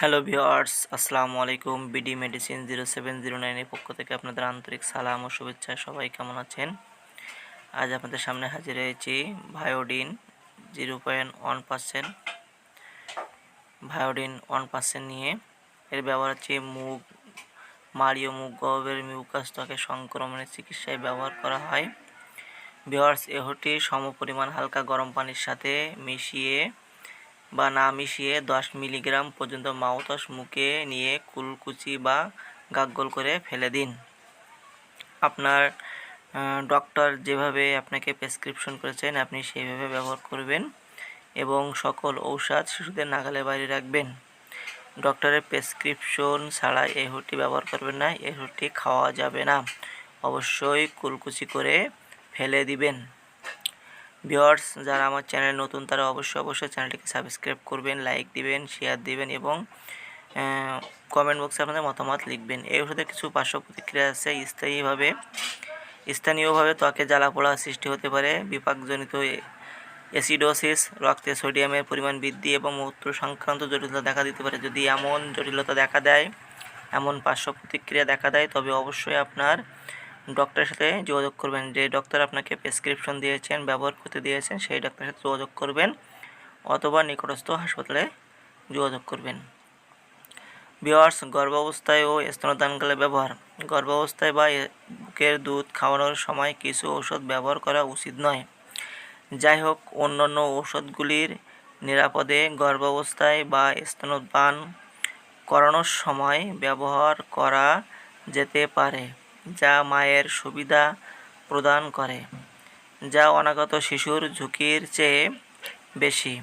Hello viewers আসসালামু আলাইকুম। BD medicine zero seven zero নাইনের পক্ষ থেকে আপনাদের আন্তরিক সালাম ও শুভেচ্ছা। সবাই কেমন আছেন? আজ আপনাদের সামনে হাজির হয়েছি Viodin zero point one percent. Viodin one percent নিয়ে। এর ব্যবহার হচ্ছে মুখ মাড়ি ও মুখ গহ্বরের মিউকাস সংক্রমণের চিকিৎসায় ব্যবহার করা হয়। ভিওয়ার্স এহটি সমপরিমাণ হালকা গরম পানির সাথে মিশিয়ে বা না মিশিয়ে দশ মিলিগ্রাম পর্যন্ত মাউথওয়াশ মুখে নিয়ে কুলকুচি বা গাগল করে ফেলে দিন। আপনার ডক্টর যেভাবে আপনাকে প্রেসক্রিপশন করেছেন, আপনি সেইভাবে ব্যবহার করবেন এবং সকল ঔষধ শিশুদের নাগালে বাইরে রাখবেন। ডক্টরের প্রেসক্রিপশন ছাড়া এই হুটি ব্যবহার করবেন না, এই হুটি খাওয়া যাবে না। অবশ্যই কুলকুচি করে ফেলে দিবেন। ভিওয়ার্স যারা আমার চ্যানেল নতুন, তারা অবশ্যই অবশ্যই চ্যানেলটিকে সাবস্ক্রাইব করবেন, লাইক দিবেন, শেয়ার দিবেন এবং কমেন্ট বক্সে আপনাদের মতামত লিখবেন। এই ওষুধে কিছু পার্শ্ব প্রতিক্রিয়া আছে। স্থায়ীভাবে, স্থানীয়ভাবে ত্বকে জ্বালা পোড়া সৃষ্টি হতে পারে। বিপাকজনিত অ্যাসিডোসিস রক্তে সোডিয়ামের পরিমাণ বৃদ্ধি এবং মূত্র সংক্রান্ত জটিলতা দেখা দিতে পারে। যদি এমন জটিলতা দেখা দেয়, এমন পার্শ্ব প্রতিক্রিয়া দেখা দেয়, তবে অবশ্যই আপনার ডক্টরের সাথে যোগাযোগ করবেন। যে ডক্টর আপনাকে প্রেসক্রিপশন দিয়েছেন, ব্যবহার করতে দিয়েছেন, সেই ডক্টরের সাথে যোগাযোগ করবেন অথবা নিকটস্থ হাসপাতালে যোগাযোগ করবেন। বিয়ার্স গর্ভাবস্থায় ও স্তনদানকালে ব্যবহার। গর্ভাবস্থায় বা বুকের দুধ খাওয়ানোর সময় কিছু ঔষধ ব্যবহার করা উচিত নয়। যাই হোক, অন্যান্য ঔষধগুলির নিরাপদে গর্ভাবস্থায় বা স্তনপান করানোর সময় ব্যবহার করা যেতে পারে। যা মায়ের সুবিধা প্রদান করে, যা অনাগত শিশুর ঝুঁকির চেয়ে বেশি।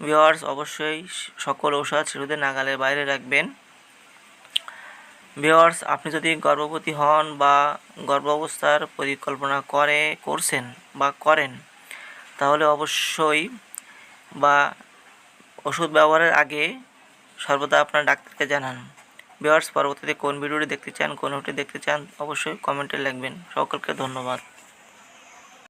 ভিওয়ার্স অবশ্যই সকল ঔষধ শিশুদের নাগালের বাইরে রাখবেন। ভিওয়ার্স আপনি যদি গর্ভবতী হন বা গর্ভাবস্থার পরিকল্পনা করে, করছেন বা করেন, তাহলে অবশ্যই বা ওষুধ ব্যবহারের আগে সর্বদা আপনার ডাক্তারকে জানান। ভিওয়ার্স পরবর্তীতে কোন ভিডিওটি দেখতে চান, কোন ভিডিওটি দেখতে চান, অবশ্যই কমেন্টে লিখবেন। সকলকে ধন্যবাদ।